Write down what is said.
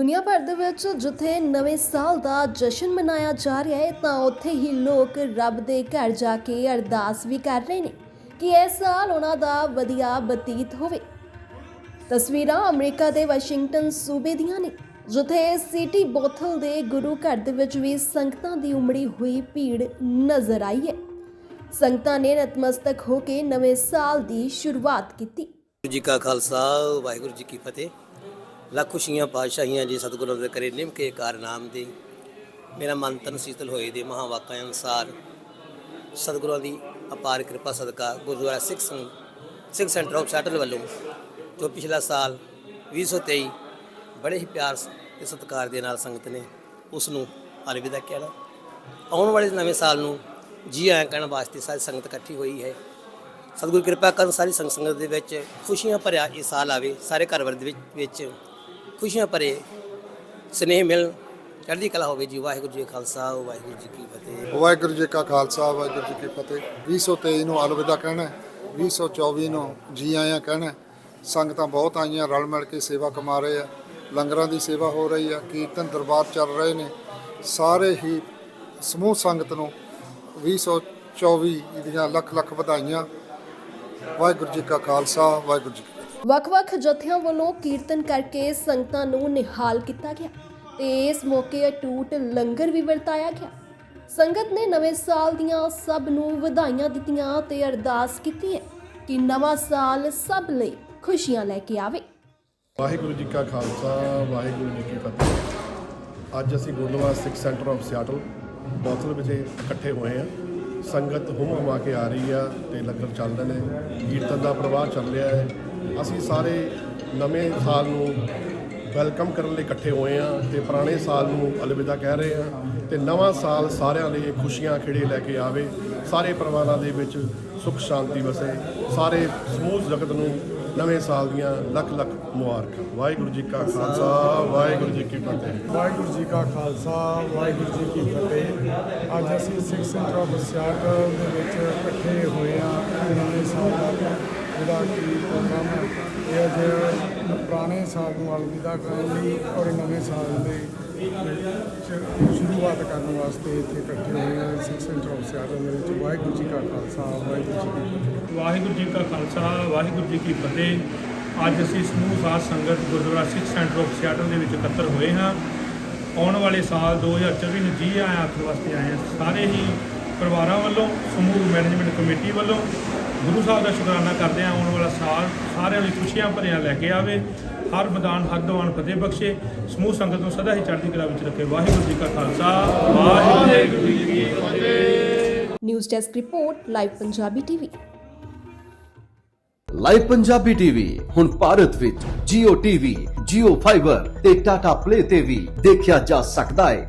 ਦੁਨੀਆ ਭਰ ਦੇ ਵਿੱਚ ਜਿੱਥੇ ਨਵੇਂ ਸਾਲ ਦਾ ਜਸ਼ਨ ਮਨਾਇਆ ਜਾ ਰਿਹਾ ਹੈ, ਤਾਂ ਉੱਥੇ ਹੀ ਲੋਕ ਰੱਬ ਦੇ ਘਰ ਜਾ ਕੇ ਅਰਦਾਸ ਵੀ ਕਰ ਰਹੇ ਨੇ ਕਿ ਇਹ ਸਾਲ ਉਹਨਾਂ ਦਾ ਵਧੀਆ ਬਤੀਤ ਹੋਵੇ। ਤਸਵੀਰਾਂ ਅਮਰੀਕਾ ਦੇ ਵਾਸ਼ਿੰਗਟਨ ਸੂਬੇ ਦੀਆਂ ਨੇ, ਜਿੱਥੇ ਸਿਟੀ ਬੋਥਲ ਦੇ ਗੁਰੂ ਘਰ ਦੇ ਵਿੱਚ ਵੀ ਸੰਗਤਾਂ ਦੀ ਉਮੜੀ ਹੋਈ ਭੀੜ ਨਜ਼ਰ ਆਈ ਹੈ। ਸੰਗਤਾਂ ਨੇ ਨਤਮਸਤਕ ਹੋ ਕੇ ਨਵੇਂ ਸਾਲ ਦੀ ਸ਼ੁਰੂਆਤ ਕੀਤੀ। ਜੀ ਕਾ ਖਾਲਸਾ, ਵਾਹਿਗੁਰੂ ਜੀ ਕੀ ਫਤਿਹ। ਲੱਖ ਖੁਸ਼ੀਆਂ, ਪਾਤਸ਼ਾਹੀਆਂ ਜੀ ਸਤਿਗੁਰਾਂ ਦੇ ਕਰੇ ਨਿਮਕੇ ਕਾਰਨਾਮ ਦੇ। ਮੇਰਾ ਮਨ ਤਨ ਸੀਤਲ ਹੋਏ ਦੇ ਮਹਾਵਾਕਾਂ ਅਨੁਸਾਰ। ਸਤਿਗੁਰਾਂ ਦੀ ਅਪਾਰ ਕਿਰਪਾ, ਸਦਕਾ Gurdwara Sikh Sangh centre of Seattle ਵੱਲੋਂ, ਜੋ ਪਿਛਲਾ ਸਾਲ 2023 ਬੜੇ ਹੀ ਪਿਆਰ ਤੇ ਸਤਿਕਾਰ ਦੇ ਨਾਲ ਸੰਗਤ ਨੇ ਉਸ ਨੂੰ ਅਲਵਿਦਾ ਕਹਿਣਾ ਆਉਣ ਵਾਲੇ ਨਵੇਂ ਸਾਲ ਨੂੰ ਜੀ ਆਇਆਂ ਕਹਿਣ ਵਾਸਤੇ ਸਾਰੀ ਸੰਗਤ ਇਕੱਠੀ ਹੋਈ ਹੈ। ਸਤਿਗੁਰੂ ਕਿਰਪਾ ਕਰਨ ਸਾਰੀ ਸੰਗ ਸੰਗਤ ਦੇ ਵਿੱਚ ਖੁਸ਼ੀਆਂ ਭਰਿਆ ਇਹ ਸਾਲ ਆਵੇ, ਸਾਰੇ ਘਰ ਵਰ ਦੇ ਵਿੱਚ ਵਿੱਚ। ਖੁਸ਼ੀਆਂ ਭਰੇ ਸਨੇਹ ਮਿਲ ਚੜ੍ਹਦੀ ਕਲਾ ਹੋਵੇ ਜੀ। ਵਾਹਿਗੁਰੂ ਜੀ ਕਾ ਖਾਲਸਾ ਵਾਹਿਗੁਰੂ ਜੀ ਕੀ ਫਤਿਹ। ਵਾਹਿਗੁਰੂ ਜੀ ਕਾ ਖਾਲਸਾ ਵਾਹਿਗੁਰੂ ਜੀ ਕੀ ਫਤਿਹ। 2023 ਨੂੰ ਅਲਵਿਦਾ ਕਹਿਣਾ ਹੈ, 2024 ਨੂੰ ਜੀ ਆਇਆਂ ਕਹਿਣਾ ਸੰਗਤਾਂ ਬਹੁਤ ਆਈਆਂ ਰਲ ਮਿਲ ਕੇ ਸੇਵਾ ਕਮਾ ਰਹੇ ਆ। ਲੰਗਰਾਂ ਦੀ ਸੇਵਾ ਹੋ ਰਹੀ ਆ ਕੀਰਤਨ ਦਰਬਾਰ ਚੱਲ ਰਹੇ ਨੇ। ਸਾਰੇ ਹੀ ਸਮੂਹ ਸੰਗਤ ਨੂੰ 2024 ਦੀਆਂ ਲੱਖ ਲੱਖ ਵਧਾਈਆਂ। ਵਾਹਿਗੁਰੂ ਜੀ ਕਾ ਖਾਲਸਾ ਵਾਹਿਗੁਰੂ ਜੀ ਵੱਖ-ਵੱਖ ਜਥਿਆਂ ਵੱਲੋਂ ਕੀਰਤਨ ਕਰਕੇ ਸੰਗਤਾਂ ਨੂੰ ਨਿਹਾਲ ਕੀਤਾ ਗਿਆ ਤੇ ਇਸ ਮੌਕੇ ਅਟੂਟ ਲੰਗਰ ਵੀ ਵਰਤਾਇਆ ਗਿਆ। ਸੰਗਤ ਨੇ ਨਵੇਂ ਸਾਲ ਦੀਆਂ ਸਭ ਨੂੰ ਵਧਾਈਆਂ ਦਿੱਤੀਆਂ ਤੇ ਅਰਦਾਸ ਕੀਤੀ ਹੈ ਕਿ ਨਵਾਂ ਸਾਲ ਸਭ ਲਈ ਖੁਸ਼ੀਆਂ ਲੈ ਕੇ ਆਵੇ। ਵਾਹਿਗੁਰੂ ਜੀ ਕਾ ਖਾਲਸਾ, ਵਾਹਿਗੁਰੂ ਜੀ ਕੀ ਫਤਿਹ। ਅੱਜ ਅਸੀਂ gurdwara Sikh centre of Seattle, Bothell ਵਿਖੇ ਇਕੱਠੇ ਹੋਏ ਆ ਸੰਗਤ ਹੁਮ ਹੁਮਾ ਕੇ ਆ ਰਹੀ ਆ ਤੇ ਲੰਗਰ ਚੱਲ ਰਹੇ ਨੇ। ਕੀਰਤਨ ਦਾ ਪ੍ਰਵਾਹ ਚੱਲ ਰਿਹਾ ਹੈ। ਅਸੀਂ ਸਾਰੇ ਨਵੇਂ ਸਾਲ ਨੂੰ ਵੈਲਕਮ ਕਰਨ ਲਈ ਇਕੱਠੇ ਹੋਏ ਆ ਤੇ ਪੁਰਾਣੇ ਸਾਲ ਨੂੰ ਅਲਵਿਦਾ ਕਹਿ ਰਹੇ ਆ ਤੇ ਨਵਾਂ ਸਾਲ ਸਾਰਿਆਂ ਲਈ ਖੁਸ਼ੀਆਂ ਖਿੜੇ ਲੈ ਕੇ ਆਵੇ, ਸਾਰੇ ਪਰਿਵਾਰਾਂ ਦੇ ਵਿੱਚ ਸੁਖ ਸ਼ਾਂਤੀ ਵਸੇ, ਸਾਰੇ ਸਮੂਹ ਜਗਤ ਨੂੰ ਨਵੇਂ ਸਾਲ ਦੀਆਂ ਲੱਖ ਲੱਖ ਮੁਬਾਰਕਾਂ। ਵਾਹਿਗੁਰੂ ਜੀ ਕਾ ਖਾਲਸਾ, ਵਾਹਿਗੁਰੂ ਜੀ ਕੀ ਫਤਿਹ। ਵਾਹਿਗੁਰੂ ਜੀ ਕਾ ਖਾਲਸਾ, ਵਾਹਿਗੁਰੂ ਜੀ ਕੀ ਫਤਿਹ। ਅੱਜ ਅਸੀਂ ਸਿੱਖ ਸੈਂਟਰ ਆਫ ਸਿਆਟਲ ਦੇ ਵਿੱਚ ਇਕੱਠੇ ਹੋਏ ਆ ਨਵੇਂ ਸਾਲ ਦਾ ਜਿਹੜਾ ਕਿ ਪ੍ਰੋਗਰਾਮ ਹੈ, ਇਹ ਅੱਜ ਪੁਰਾਣੇ ਸਾਲ ਨੂੰ ਅਲਵਿਦਾ ਕਰਨ ਲਈ ਔਰ ਨਵੇਂ ਸਾਲ ਦੇ ਸ਼ੁਰੂਆਤ ਕਰਨ ਵਾਸਤੇ ਇੱਥੇ ਇਕੱਠੇ ਹੋਏ ਹਾਂ ਸਿੱਖ ਸੈਂਟਰ ਆਫ ਸਿਆਟਲ ਦੇ ਵਿੱਚ ਵਾਹਿਗੁਰੂ ਜੀ ਕਾ ਖਾਲਸਾ, ਵਾਹਿਗੁਰੂ ਜੀ ਕੀ ਫਤਿਹ। ਵਾਹਿਗੁਰੂ ਜੀ ਕਾ ਖਾਲਸਾ, ਵਾਹਿਗੁਰੂ ਜੀ ਕੀ ਫਤਿਹ। ਅੱਜ ਅਸੀਂ ਸਮੂਹ ਸਾਧ ਸੰਗਤ gurdwara Sikh centre of Seattle ਦੇ ਵਿੱਚ ਇਕੱਤਰ ਹੋਏ ਹਾਂ। ਆਉਣ ਵਾਲੇ ਸਾਲ 2024 ਨੂੰ ਜੀ ਆਇਆਂ ਆਖਣ ਵਾਸਤੇ ਆਏ ਹਾਂ। ਸਾਰੇ ਹੀ ਪਰਿਵਾਰਾਂ ਵੱਲੋਂ, ਸਮੂਹ ਮੈਨੇਜਮੈਂਟ ਕਮੇਟੀ ਵੱਲੋਂ ਗੁਰੂ ਸਾਹਿਬ ਦਾ ਸ਼ੁਕਰਾਨਾ ਕਰਦੇ ਹਾਂ ਆਉਣ ਵਾਲਾ ਸਾਲ ਸਾਰਿਆਂ ਲਈ ਖੁਸ਼ੀਆਂ ਭਰਿਆ ਲੈ ਕੇ ਆਵੇ ਹਰ ਮੈਦਾਨ ਹਰ ਦੀਵਾਨ ਫਤਿਹ ਬਖਸ਼ੇ ਸਮੂਹ ਸੰਗਤ ਨੂੰ ਸਦਾ ਹੀ ਚੜ੍ਹਦੀ ਕਲਾ ਵਿੱਚ ਰੱਖੇ। ਵਾਹਿਗੁਰੂ ਜੀ ਕਾ ਖਾਲਸਾ ਵਾਹਿਗੁਰੂ ਜੀ ਕੀ ਫਤਿਹ। News desk report live Punjabi TV. Live Punjabi TV ਹੁਣ ਭਾਰਤ ਵਿੱਚ Jio TV, Jio Fiber ਤੇ Tata Play ਤੇ ਵੀ ਦੇਖਿਆ ਜਾ ਸਕਦਾ ਹੈ।